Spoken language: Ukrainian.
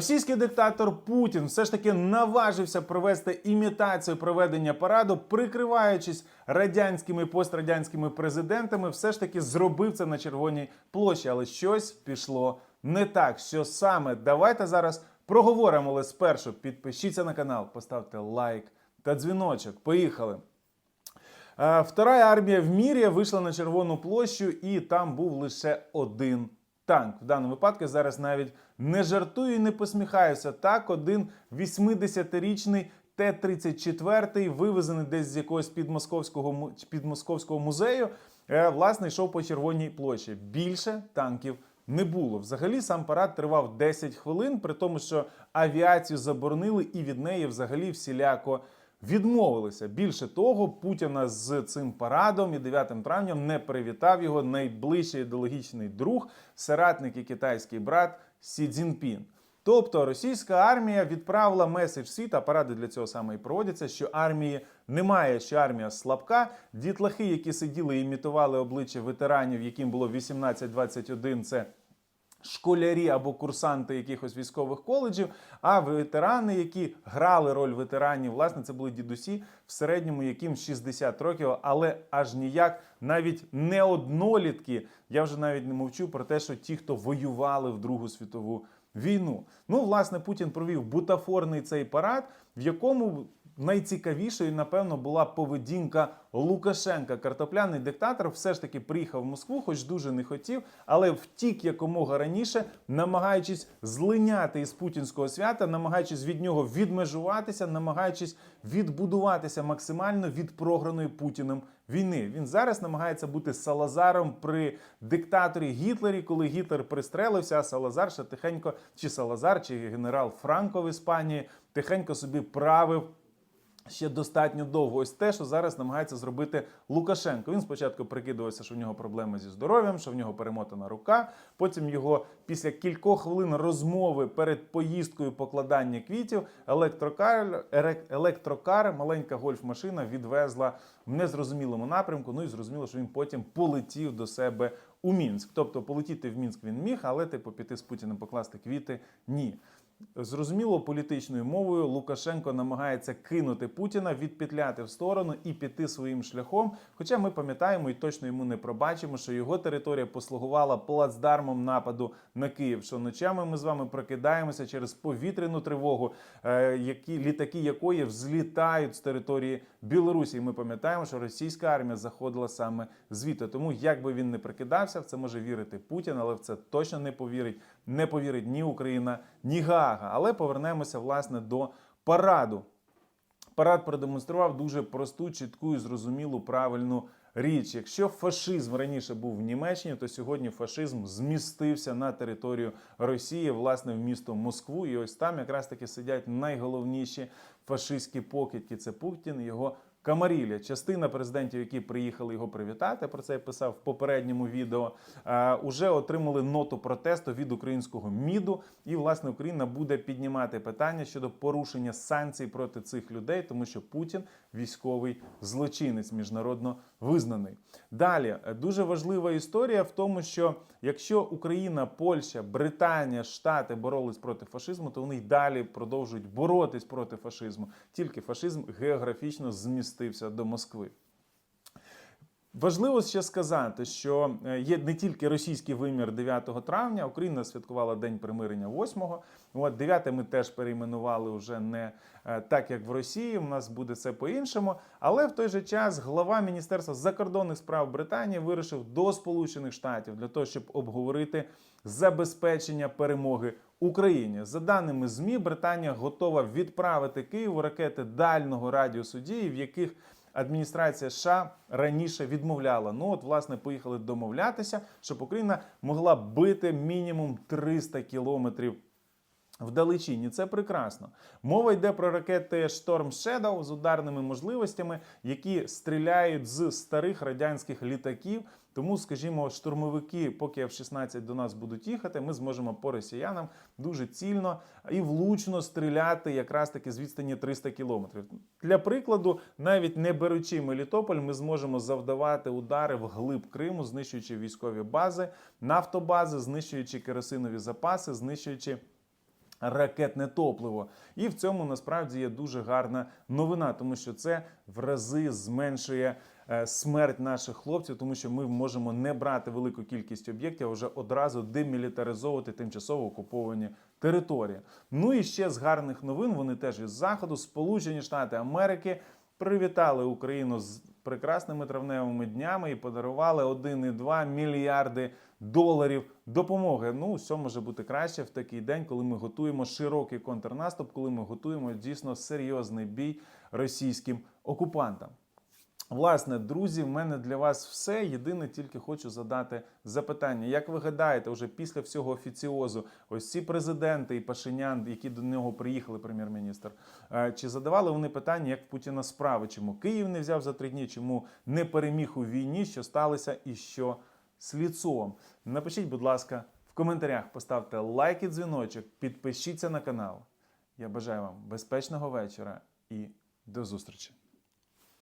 Російський диктатор Путін все ж таки наважився провести імітацію проведення параду, прикриваючись радянськими пострадянськими президентами, все ж таки зробив це на Червоній площі, але щось пішло не так. Що саме? Давайте зараз проговоримо, але спершу підпишіться на канал, поставте лайк та дзвіночок. Поїхали. Е, Вторая армія в мірі вийшла на Червону площу, і там був лише один танк. В даному випадку я зараз навіть не жартую і не посміхаюся. Так, один 80-річний Т-34, вивезений десь з якогось підмосковського, підмосковського музею, е, власне, йшов по Червоній площі. Більше танків не було. Взагалі сам парад тривав 10 хвилин, при тому, що авіацію заборонили і від неї взагалі всіляко відмовилися. Більше того, Путіна з цим парадом і 9 травня не привітав його найближчий ідеологічний друг, соратник і китайський брат Сі Цзіньпін. Тобто російська армія відправила меседж світ, а паради для цього саме і проводяться, що армії немає, що армія слабка. Дітлахи, які сиділи і імітували обличчя ветеранів, яким було 18-21, це школярі або курсанти якихось військових коледжів, а ветерани, які грали роль ветеранів, власне, це були дідусі в середньому, яким 60 років, але аж ніяк навіть не однолітки. Я вже навіть не мовчу про те, що ті, хто воювали в Другу світову війну. Ну, власне, Путін провів бутафорний цей парад, в якому найцікавішою, напевно, була поведінка Лукашенка. Картопляний диктатор все ж таки приїхав в Москву, хоч дуже не хотів, але втік якомога раніше, намагаючись злиняти із путінського свята, намагаючись від нього відмежуватися, намагаючись відбудуватися максимально від програної Путіним війни. Він зараз намагається бути Салазаром при диктаторі Гітлері, коли Гітлер пристрелився, а Салазар ще тихенько, чи Салазар, чи генерал Франко в Іспанії тихенько собі правив ще достатньо довго. Ось те, що зараз намагається зробити Лукашенко. Він спочатку прикидувався, що в нього проблеми зі здоров'ям, що в нього перемотана рука. Потім його після кількох хвилин розмови перед поїздкою покладання квітів електрокар, електрокар, маленька гольф-машина відвезла в незрозумілому напрямку. Ну і зрозуміло, що він потім полетів до себе у Мінськ. Тобто полетіти в Мінськ він міг, але типу піти з Путіним покласти квіти ні. Зрозуміло, політичною мовою Лукашенко намагається кинути Путіна, відпетляти в сторону і піти своїм шляхом. Хоча ми пам'ятаємо і точно йому не пробачимо, що його територія послугувала плацдармом нападу на Київ. Що ночами ми з вами прокидаємося через повітряну тривогу, е, які літаки якої взлітають з території Білорусі. І ми пам'ятаємо, що російська армія заходила саме звідти. Тому як би він не прикидався, в це може вірити Путін, але в це точно не повірить. Не повірить ні Україна, ні Гаага. Але повернемося власне до параду. Парад продемонстрував дуже просту, чітку і зрозумілу правильну річ. Якщо фашизм раніше був в Німеччині, то сьогодні фашизм змістився на територію Росії, власне, в місто Москву. І ось там якраз таки сидять найголовніші фашистські покидьки. Це Путін, його Камарілля, частина президентів, які приїхали його привітати, про це я писав в попередньому відео, е, уже отримали ноту протесту від українського міду. І власне Україна буде піднімати питання щодо порушення санкцій проти цих людей, тому що Путін військовий злочинець міжнародно визнаний. Далі е, дуже важлива історія в тому, що якщо Україна, Польща, Британія, Штати боролись проти фашизму, то вони й далі продовжують боротись проти фашизму. Тільки фашизм географічно змістився до Москви. Важливо ще сказати, що е, є не тільки російський вимір 9 травня. Україна святкувала День примирення 8-го. От 9 ми теж перейменували вже не е, так, як в Росії. У нас буде це по-іншому. Але в той же час глава Міністерства закордонних справ Британії вирушив до Сполучених Штатів для того, щоб обговорити забезпечення перемоги Україні. За даними ЗМІ, Британія готова відправити Києву ракети дальнього радіусу дії, в яких адміністрація США раніше відмовляла. Ну от, власне, поїхали домовлятися, щоб Україна могла бити мінімум 300 кілометрів. Вдалечині це прекрасно. Мова йде про ракети Storm Shadow з ударними можливостями, які стріляють з старих радянських літаків. Тому, скажімо, штурмовики, поки F-16 до нас будуть їхати, ми зможемо по росіянам дуже цільно і влучно стріляти якраз таки з відстані 300 кілометрів. Для прикладу, навіть не беручи Мелітополь, ми зможемо завдавати удари в глиб Криму, знищуючи військові бази, нафтобази, знищуючи керосинові запаси, знищуючи ракетне топливо. І в цьому насправді є дуже гарна новина, тому що це в рази зменшує е, смерть наших хлопців, тому що ми можемо не брати велику кількість об'єктів, а вже одразу демілітаризовувати тимчасово окуповані території. Ну і ще з гарних новин вони теж із заходу, Сполучені Штати Америки. Привітали Україну з прекрасними травневими днями і подарували 1,2 мільярди доларів допомоги. Ну, все може бути краще в такий день, коли ми готуємо широкий контрнаступ, коли ми готуємо дійсно серйозний бій російським окупантам. Власне, друзі, в мене для вас все. Єдине, тільки хочу задати запитання. Як ви гадаєте, вже після всього офіціозу, ось ці президенти і Пашинян, які до нього приїхали, прем'єр-міністр, е, чи задавали вони питання, як в Путіна справи? Чому Київ не взяв за три дні? Чому не переміг у війні? Що сталося і що слідцом? Напишіть, будь ласка, в коментарях, поставте лайк і дзвіночок, підпишіться на канал. Я бажаю вам безпечного вечора і до зустрічі.